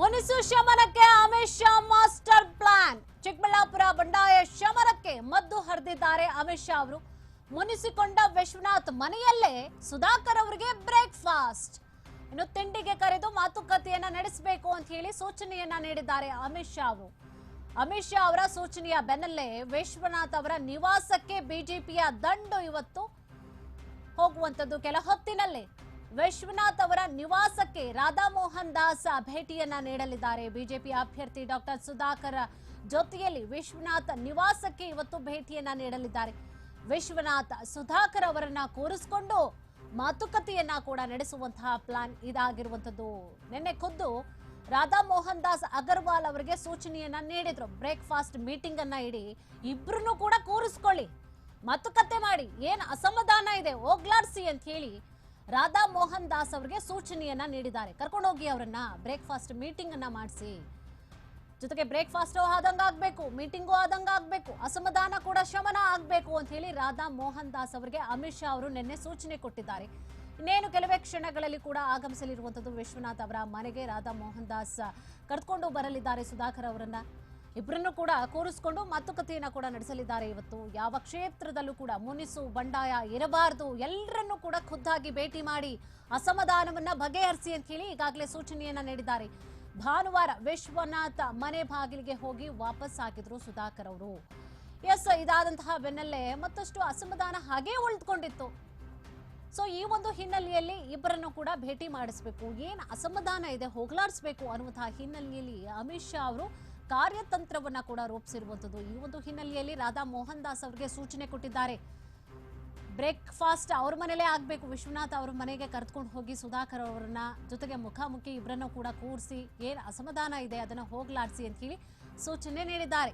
ಮುನಿಸು ಶಮನಕ್ಕೆ Amit Shah master plan. Chikkaballapur ಬಂಡಾಯ ಶಮನಕ್ಕೆ ಮದ್ದು ಹರಿದಿದ್ದಾರೆ ಅಮಿತ್ ಶಾ ಅವರು. ಮುನಿಸಿಕೊಂಡ ವಿಶ್ವನಾಥ್ ಮನೆಯಲ್ಲೇ ಸುಧಾಕರ್ ಅವರಿಗೆ ಬ್ರೇಕ್ಫಾಸ್ಟ್. ಇನ್ನು ತಿಂಡಿಗೆ ಕರೆದು ಮಾತುಕತೆಯನ್ನ ನಡೆಸಬೇಕು ಅಂತ ಹೇಳಿ ಸೂಚನೆಯನ್ನ ನೀಡಿದ್ದಾರೆ ಅಮಿತ್ ಶಾ ಅವರು. ಅಮಿತ್ ಶಾ ಅವರ ಸೂಚನೆಯ ಬೆನ್ನಲ್ಲೇ ವಿಶ್ವನಾಥ್ ಅವರ ನಿವಾಸಕ್ಕೆ ಬಿಜೆಪಿಯ ದಂಡು ಇವತ್ತು ಹೋಗುವಂತದ್ದು ಕೆಲ ಹೊತ್ತಿನಲ್ಲೇ. ವಿಶ್ವನಾಥ್ ಅವರ ನಿವಾಸಕ್ಕೆ ರಾಧಾ ಮೋಹನ್ ದಾಸ್ ಭೇಟಿಯನ್ನ ನೀಡಲಿದ್ದಾರೆ. ಬಿಜೆಪಿ ಅಭ್ಯರ್ಥಿ ಡಾಕ್ಟರ್ ಸುಧಾಕರ್ ಜೊತೆಯಲ್ಲಿ ವಿಶ್ವನಾಥ್ ನಿವಾಸಕ್ಕೆ ಇವತ್ತು ಭೇಟಿಯನ್ನ ನೀಡಲಿದ್ದಾರೆ. ವಿಶ್ವನಾಥ್ ಸುಧಾಕರ್ ಅವರನ್ನ ಕೂರಿಸಿಕೊಂಡು ಮಾತುಕತೆಯನ್ನ ಕೂಡ ನಡೆಸುವಂತಹ ಪ್ಲಾನ್ ಇದಾಗಿರುವಂತದ್ದು ನಿನ್ನೆ ಖುದ್ದು ರಾಧಾ ಮೋಹನ್ ದಾಸ್ ಅಗರ್ವಾಲ್ ಅವರಿಗೆ ಸೂಚನೆಯನ್ನ ನೀಡಿದ್ರು. ಬ್ರೇಕ್ಫಾಸ್ಟ್ ಮೀಟಿಂಗ್ ಅನ್ನ ಇಡಿ ಇಬ್ರು ಕೂಡ ಕೂರಿಸ್ಕೊಳ್ಳಿ. ಮಾತುಕತೆ ಮಾಡಿ. ಏನ್ ಅಸಮಾಧಾನ ಇದೆ? ಹೋಗ್ಲಾಡ್ಸಿ ಅಂತ ಹೇಳಿ ರಾಧಾ ಮೋಹನ್ ದಾಸ್ ಅವರಿಗೆ ಸೂಚನೆಯನ್ನ ನೀಡಿದ್ದಾರೆ. ಕರ್ಕೊಂಡೋಗಿ ಅವರನ್ನ ಬ್ರೇಕ್ಫಾಸ್ಟ್ ಮೀಟಿಂಗ್ ಅನ್ನ ಮಾಡಿಸಿ. ಜೊತೆಗೆ ಬ್ರೇಕ್ಫಾಸ್ಟ್ ಆದಂಗ ಆಗ್ಬೇಕು ಮೀಟಿಂಗು ಆದಂಗ ಆಗ್ಬೇಕು, ಅಸಮಾಧಾನ ಕೂಡ ಶಮನ ಆಗ್ಬೇಕು ಅಂತ ಹೇಳಿ ರಾಧಾ ಮೋಹನ್ ದಾಸ್ ಅವರಿಗೆ ಅಮಿತ್ ಶಾ ಅವರು ನಿನ್ನೆ ಸೂಚನೆ ಕೊಟ್ಟಿದ್ದಾರೆ. ಇನ್ನೇನು ಕೆಲವೇ ಕ್ಷಣಗಳಲ್ಲಿ ಕೂಡ ಆಗಮಿಸಲಿರುವಂತದ್ದು ವಿಶ್ವನಾಥ್ ಅವರ ಮನೆಗೆ ರಾಧಾ ಮೋಹನ್ ದಾಸ್ ಕರೆದುಕೊಂಡು ಬರಲಿದ್ದಾರೆ ಸುಧಾಕರ್ ಅವರನ್ನ. ಇಬ್ಬರನ್ನು ಕೂಡ ಕೂರಿಸಿಕೊಂಡು ಮಾತುಕತೆಯನ್ನು ಕೂಡ ನಡೆಸಲಿದ್ದಾರೆ ಇವತ್ತು. ಯಾವ ಕ್ಷೇತ್ರದಲ್ಲೂ ಕೂಡ ಮುನಿಸು, ಬಂಡಾಯ ಇರಬಾರದು. ಎಲ್ಲರನ್ನೂ ಕೂಡ ಖುದ್ದಾಗಿ ಭೇಟಿ ಮಾಡಿ ಅಸಮಾಧಾನವನ್ನು ಬಗೆಹರಿಸಿ ಅಂತ ಹೇಳಿ ಈಗಾಗಲೇ ಸೂಚನೆಯನ್ನ ನೀಡಿದ್ದಾರೆ. ಭಾನುವಾರ ವಿಶ್ವನಾಥ ಮನೆ ಬಾಗಿಲಿಗೆ ಹೋಗಿ ವಾಪಸ್ ಆಗಿದ್ರು ಸುಧಾಕರ್ ಅವರು. ಎಸ್, ಇದಾದಂತಹ ಬೆನ್ನಲ್ಲೇ ಮತ್ತಷ್ಟು ಅಸಮಾಧಾನ ಹಾಗೇ ಉಳಿದುಕೊಂಡಿತ್ತು. ಸೊ ಈ ಒಂದು ಹಿನ್ನೆಲೆಯಲ್ಲಿ ಇಬ್ಬರನ್ನು ಕೂಡ ಭೇಟಿ ಮಾಡಿಸ್ಬೇಕು. ಏನು ಅಸಮಾಧಾನ ಇದೆ, ಹೋಗ್ಲಾಡಿಸ್ಬೇಕು ಅನ್ನುವಂತಹ ಹಿನ್ನೆಲೆಯಲ್ಲಿ ಅಮಿತ್ ಶಾ ಅವರು ಕಾರ್ಯತಂತ್ರವನ್ನ ಕೂಡ ರೂಪಿಸಿರುವಂತದ್ದು ಈ ಒಂದು ಹಿನ್ನೆಲೆಯಲ್ಲಿ ರಾಧಾ ಮೋಹನ್ ದಾಸ್ ಅವರಿಗೆ ಸೂಚನೆ ಕೊಟ್ಟಿದ್ದಾರೆ. ಬ್ರೇಕ್ಫಾಸ್ಟ್ ಅವ್ರ ಮನೇಲೇ ಆಗ್ಬೇಕು. ವಿಶ್ವನಾಥ್ ಅವ್ರ ಮನೆಗೆ ಕರೆದುಕೊಂಡು ಹೋಗಿ ಸುಧಾಕರ್ ಅವರನ್ನ ಜೊತೆಗೆ ಮುಖಾಮುಖಿ ಇಬ್ಬರನ್ನು ಕೂಡ ಕೂರಿಸಿ ಏನ್ ಅಸಮಾಧಾನ ಇದೆ ಅದನ್ನ ಹೋಗ್ಲಾಡಿಸಿ ಅಂತ ಹೇಳಿ ಸೂಚನೆ ನೀಡಿದ್ದಾರೆ.